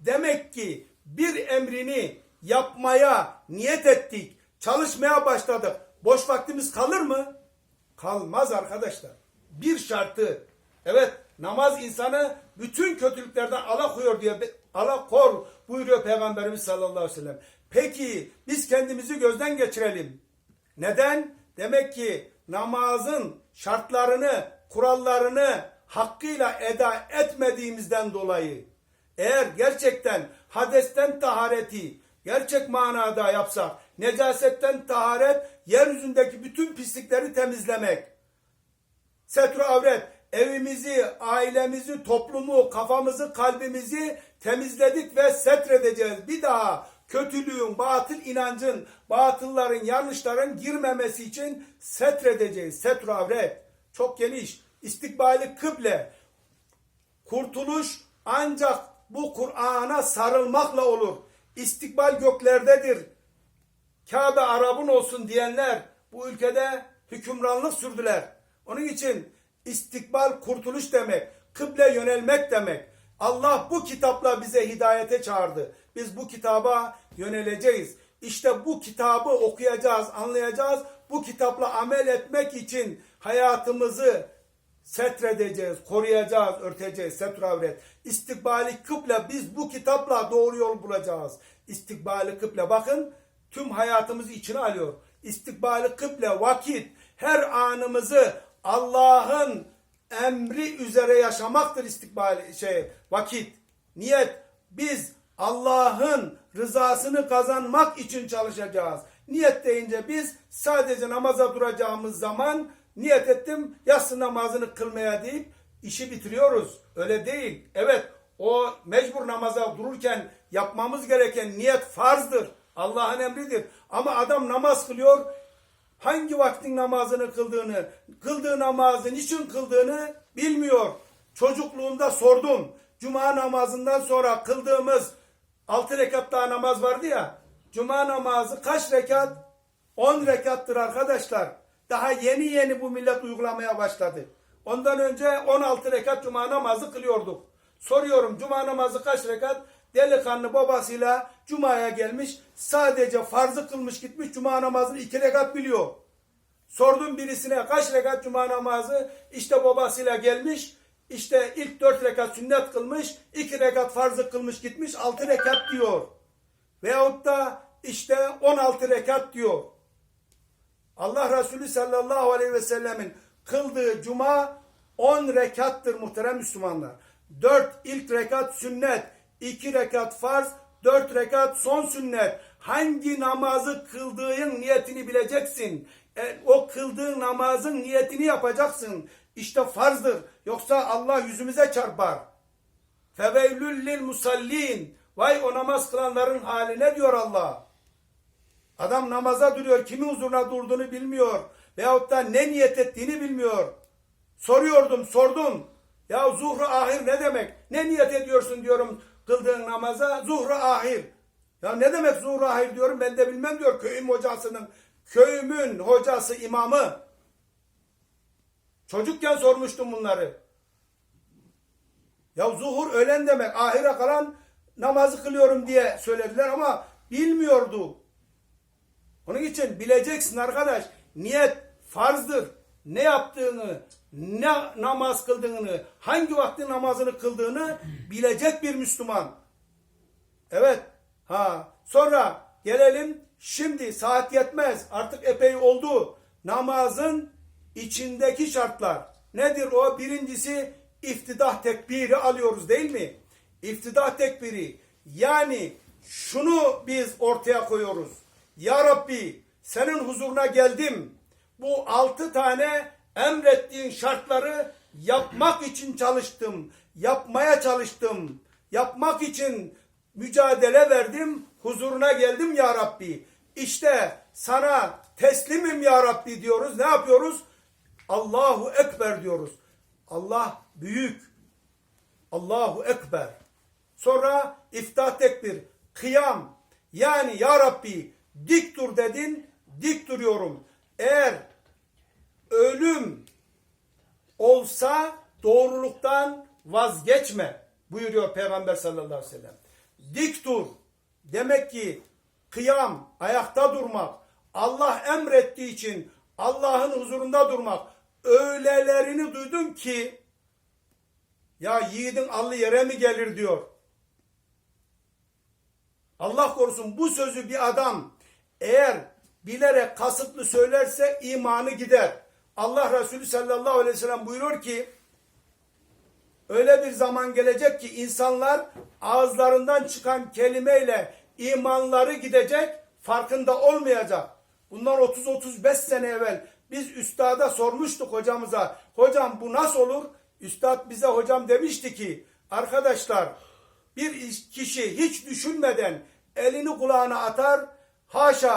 Demek ki bir emrini yapmaya niyet ettik. Çalışmaya başladık. Boş vaktimiz kalır mı? Kalmaz arkadaşlar. Bir şartı. Evet namaz insanı bütün kötülüklerden alakoyuyor diye alakor buyuruyor Peygamberimiz sallallahu aleyhi ve sellem. Peki biz kendimizi gözden geçirelim. Neden? Demek ki namazın şartlarını, kurallarını hakkıyla eda etmediğimizden dolayı eğer gerçekten hadesten tahareti gerçek manada yapsak, necasetten taharet, yeryüzündeki bütün pislikleri temizlemek, setru avret, evimizi, ailemizi, toplumu, kafamızı, kalbimizi temizledik ve setredeceğiz. Bir daha kötülüğün, batıl inancın, batılların, yanlışların girmemesi için setredeceğiz. Setru avret. Çok geniş. İstikbali kıble. Kurtuluş ancak bu Kur'an'a sarılmakla olur. İstikbal göklerdedir. Kabe Arap'ın olsun diyenler bu ülkede hükümranlık sürdüler. Onun için istikbal kurtuluş demek, kıble yönelmek demek. Allah bu kitapla bize hidayete çağırdı. Biz bu kitaba yöneleceğiz. İşte bu kitabı okuyacağız, anlayacağız. Bu kitapla amel etmek için hayatımızı setredeceğiz, koruyacağız, örteceğiz, setravret. İstikbali kıble biz bu kitapla doğru yol bulacağız. İstikbali kıble bakın tüm hayatımızı içine alıyor. İstikbali kıble vakit her anımızı Allah'ın emri üzere yaşamaktır istikbali şey vakit. Niyet biz Allah'ın rızasını kazanmak için çalışacağız. Niyet deyince biz sadece namaza duracağımız zaman niyet ettim yatsı namazını kılmaya deyip işi bitiriyoruz. Öyle değil. Evet o mecbur namaza dururken yapmamız gereken niyet farzdır. Allah'ın emridir. Ama adam namaz kılıyor. Hangi vaktin namazını kıldığını, kıldığı namazı niçin kıldığını bilmiyor. Çocukluğunda sordum. Cuma namazından sonra kıldığımız altı rekat daha namaz vardı ya. Cuma namazı kaç rekat? 10 rekattır arkadaşlar. Daha yeni yeni bu millet uygulamaya başladı. Ondan önce 16 rekat cuma namazı kılıyorduk. Soruyorum cuma namazı kaç rekat? Delikanlı babasıyla cumaya gelmiş. Sadece farzı kılmış gitmiş cuma namazını iki rekat biliyor. Sordum birisine kaç rekat cuma namazı? İşte babasıyla gelmiş. İşte ilk dört rekat sünnet kılmış. iki rekat farzı kılmış gitmiş. Altı rekat diyor. Veyahut da işte 16 rekat diyor. Allah Resulü sallallahu aleyhi ve sellemin kıldığı cuma 10 rekattır muhterem Müslümanlar. 4 ilk rekat sünnet, 2 rekat farz, 4 rekat son sünnet. Hangi namazı kıldığın niyetini bileceksin. E, o kıldığın namazın niyetini yapacaksın. İşte farzdır. Yoksa Allah yüzümüze çarpar. Fevevlül lil musallin. Vay o namaz kılanların haline diyor Allah. Adam namaza duruyor. Kimin huzuruna durduğunu bilmiyor. Veyahut da ne niyet ettiğini bilmiyor. Soruyordum, sordum. Ya zuhru ahir ne demek? Ne niyet ediyorsun diyorum kıldığın namaza? Zuhru ahir. Ya ne demek zuhru ahir diyorum ben de bilmem diyor köyüm hocasının. Köyümün hocası imamı. Çocukken sormuştum bunları. Ya zuhur ölen demek. Ahire kalan namazı kılıyorum diye söylediler ama bilmiyordu. Onun için bileceksin arkadaş. Niyet farzdır. Ne yaptığını, ne namaz kıldığını, hangi vakti namazını kıldığını bilecek bir Müslüman. Evet. Ha. Sonra gelelim şimdi saat yetmez. Artık epey oldu. Namazın içindeki şartlar. Nedir o? Birincisi iftidah tekbiri alıyoruz değil mi? İftidah tekbiri. Yani şunu biz ortaya koyuyoruz. Ya Rabbi senin huzuruna geldim. Bu altı tane emrettiğin şartları yapmak için çalıştım. Yapmaya çalıştım. Yapmak için mücadele verdim. Huzuruna geldim ya Rabbi. İşte sana teslimim ya Rabbi diyoruz. Ne yapıyoruz? Allahu Ekber diyoruz. Allah büyük. Allahu Ekber. Sonra iftah tekbir. Kıyam. Yani ya Rabbi dik dur dedin. Dik duruyorum. Eğer ölüm olsa doğruluktan vazgeçme. buyuruyor Peygamber sallallahu aleyhi ve sellem. Dik dur. Demek ki kıyam, ayakta durmak, Allah emrettiği için Allah'ın huzurunda durmak öylelerini duydum ki ya yiğidin allı yere mi gelir diyor. Allah korusun bu sözü bir adam eğer bilerek kasıtlı söylerse imanı gider. Allah Resulü sallallahu aleyhi ve sellem buyuruyor ki öyle bir zaman gelecek ki insanlar ağızlarından çıkan kelimeyle imanları gidecek farkında olmayacak. Bundan 30-35 sene evvel biz üstada sormuştuk hocamıza. Hocam bu nasıl olur? Üstad bize hocam demişti ki arkadaşlar bir kişi hiç düşünmeden elini kulağına atar haşa